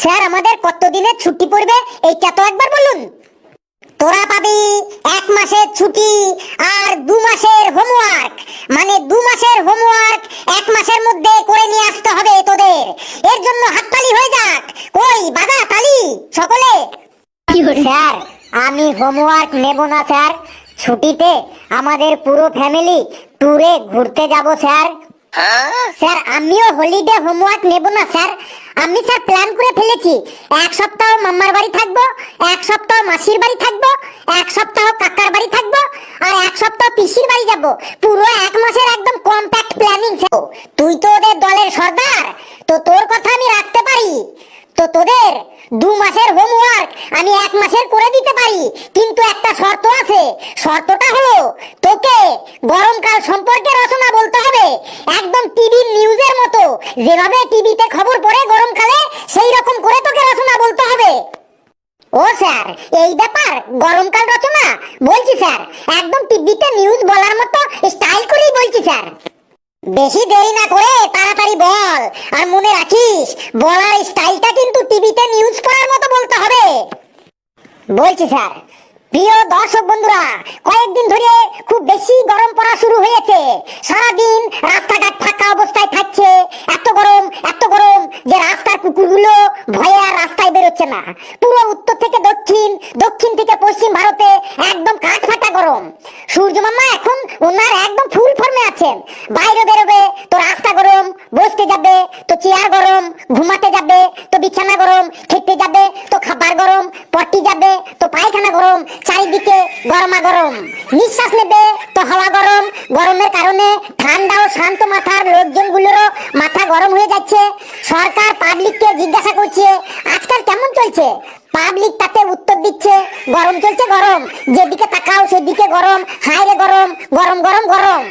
Sir আমাদের কত দিনের ছুটি পড়বে? এইটা তো একবার বলুন। তোরা পাবি এক মাসের ছুটি আর দু মাসের হোমওয়ার্ক মানে দু মাসের হোমওয়ার্ক এক মাসের মধ্যে করে নিয়ে আসতে হবে তোদের। এর জন্য হাততালি হয়ে যাক। কই বাধা তালি? সকলে? স্যার আমি হোমওয়ার্ক নেব না স্যার। ছুটিতে আমাদের পুরো ফ্যামিলি ট্যুরে ঘুরতে যাব স্যার। স্যার, আমিও হলিডে হোমওয়ার্ক নেব না, স্যার। আমি, স্যার প্ল্যান করে ফেলেছি। এক সপ্তাহ মাম্মার বাড়ি থাকব, এক সপ্তাহ মাসির বাড়ি থাকব, এক সপ্তাহ কাকার বাড়ি থাকব, আর এক সপ্তাহ পিসির বাড়ি যাব। পুরো এক মাসের একদম কম্প্যাক্ট প্ল্যানিং তুই তো ওদের দলের সর্দার। তো তোর কথা আমি রাখতে পারি। তো তোদের দু মাসের হোমওয়ার্ক আমি এক মাসের করে দিতে পারি। কিন্তু একটা শর্ত আছে। শর্তটা হলো গরমকাল সম্পর্কে রচনা বলতে হবে। একদম টিভির নিউজের মতো। যেভাবে টিভিতে খবর পড়ে গরমকালে সেই রকম করে তোকে রচনা বলতে হবে। ও স্যার, এই ব্যাপার, গরমকাল রচনা? বলছি স্যার, একদম টিভিতে নিউজ বলার মতো স্টাইল করেই বলছি স্যার। বেশি দেরি না করে তাড়াতাড়ি বল, আর মনে রাখিস, বলার স্টাইলটা কিন্তু টিভিতে নিউজ পড়ার মতো বলতে হবে। বলছি স্যার প্রিয় দর্শক বন্ধুরা, কয়েকদিন ধরে খুব বেশি গরম পড়া শুরু হয়েছে। সারাদিন রাস্তাঘাট ফাঁকা অবস্থায় থাকছে। এত গরম এত গরম যে রাস্তার কুকুরগুলো ভয়ে আর রাস্তায় বেরোচ্ছে না। পুরো উত্তর থেকে দক্ষিণ দক্ষিণ থেকে পশ্চিম ভারতে একদম কাঠ ফাটা গরম। সূর্য মামা এখন ওনার একদম ফুল ফর্মে আছেন। বাইরে বেরোবে, তো রাস্তা গরম, বসতে যাবে, তো চেয়ার গরম, ঘুমাতে যাবে, তো বিছানা গরম খেতে যাবে তো খাবার গরম পটি যাবে তো পায়খানা গরম, চারিদিকে গরমা গরম নিঃশ্বাস নেবে তো হাওয়া গরম। গরমের কারণে ঠান্ডা ও শান্ত মাথার লোকজনগুলোরও মাথা গরম হয়ে যাচ্ছে। সরকার পাবলিককে জিজ্ঞাসা করছে, আজকাল কেমন চলছে? পাবলিক তাতে দিচ্ছে, গরম চলছে গরম। যেদিকে তাকাও সেদিকে গরম হাইরে গরম গরম গরম গরম।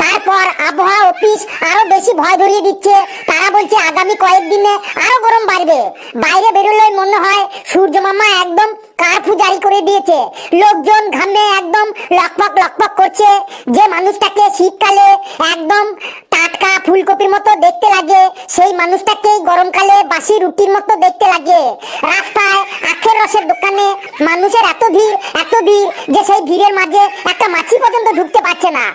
তারপর আবহাওয়া অফিস আরও বেশি ভয় ধরিয়ে দিচ্ছে। তারা বলছে, আগামী কয়েকদিনে আরও গরম বাড়বে। বাইরে বেরোলে মনে হয়, সূর্য মামা একদম কারফু জারি করে দিয়েছে। লোকজন ঘামে একদম লকপক লকপক করছে। যে মানুষটাকে শীতকালে একদম টাটকা ফুলকপির মতো দেখতে লাগে, সেই মানুষটাকেই গরমকালে বাসি রুটির মতো দেখতে লাগে। রাস্তায় রসের দোকানে মানুষের এত ভিড় এত ভিড় যে সেই ভিড়ের মাঝে একটা মাছি পর্যন্ত ঢুকতে পারছে না।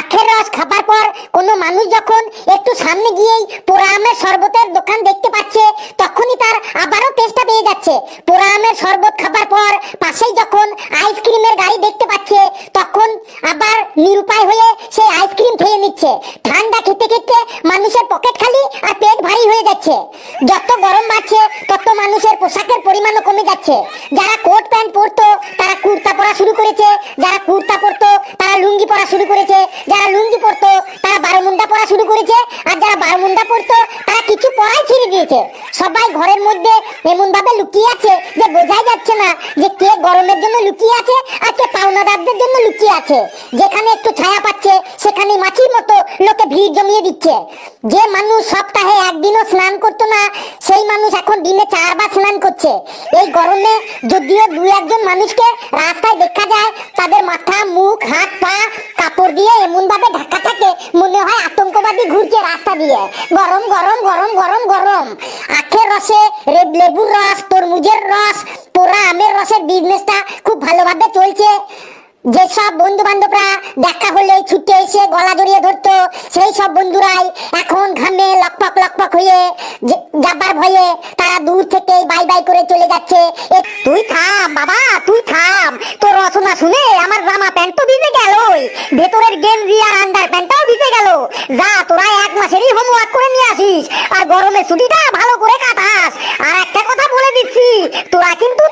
আখের রস খাবার পর কোনো মানুষ যখন একটু সামনে গিয়েই পোড়া আমের শরবতের দোকান দেখতে পাচ্ছে, তখনই তার আবারও টেস্টটা পেয়ে যাচ্ছে। পোড়া আমের শরবত খাবার পর পাশেই যখন আইসক্রিমের গাড়ি দেখতে পাচ্ছে, তখন আবার নিরুপায় হয়ে সেই আইসক্রিম খেয়ে নিচ্ছে। ঠান্ডা খেতে খেতে মানুষের পকেট খালি আর ভারী হয়ে যাচ্ছে। যত গরম বাড়ছে, তত মানুষের পোশাকের পরিমাণও কমে যাচ্ছে। যারা কোট প্যান্ট পরতো, তারা কুর্তা পরা শুরু করেছে। যারা কুর্তা পরতো, তারা লুঙ্গি পরা শুরু করেছে। যারা লুঙ্গি পরতো, তারা বারমুন্ডা পরা শুরু করেছে। আর যারা বারমুন্ডা পরতো কিছু পড়াই ছেড়ে দিয়েছে। সবাই ঘরের মধ্যে এমন ভাবে লুকিয়ে আছে যে বোঝাই যাচ্ছে না যে কে গরমের জন্য লুকিয়ে আছে আর কে পাওনাদারদের জন্য লুকিয়ে আছে। যেখানে একটু ছায়া পাচ্ছে, সেখানে মাছির মতো লোকে ভিড় জমিয়ে দিচ্ছে। যে মানুষ সপ্তাহে একদিনও স্নান করতো না, সেই মানুষ এখন দিনে চারবার স্নান করছে। এই গরমে যদিও দু একজন মানুষকে রাস্তায় দেখা যায়, তাদের মাথা, মুখ, হাত পা কাপড় দিয়ে এমন ভাবে ঢাকা থাকে মনে হয় আতঙ্কবাদী ঘুরছে রাস্তা দিয়ে গরম গরম গরম গরম গরম। আখের রসে রে- লেবুর রস, তরমুজের রস। পোড়া আমের রসের বিজনেসটা খুব ভালোভাবে চলছে। যেসব বন্ধু বান্ধবরা দেখা হলে ছুটে এসে গলা জড়িয়ে ধরতো, সেই সব বন্ধুরাই এখন ঘামে লকপক লকপক হয়ে যাবার ভয়ে তারা দূর থেকে বাই বাই করে চলে যাচ্ছে। তুই থাম, বাবা, তুই থাম। যা, তোরা এক মাসেরই হোমওয়ার্ক করে নিয়ে আসিস। আর গরমের ছুটিটা ভালো করে কাটাস। আর একটা কথা বলে দিচ্ছি, তোরা কিন্তু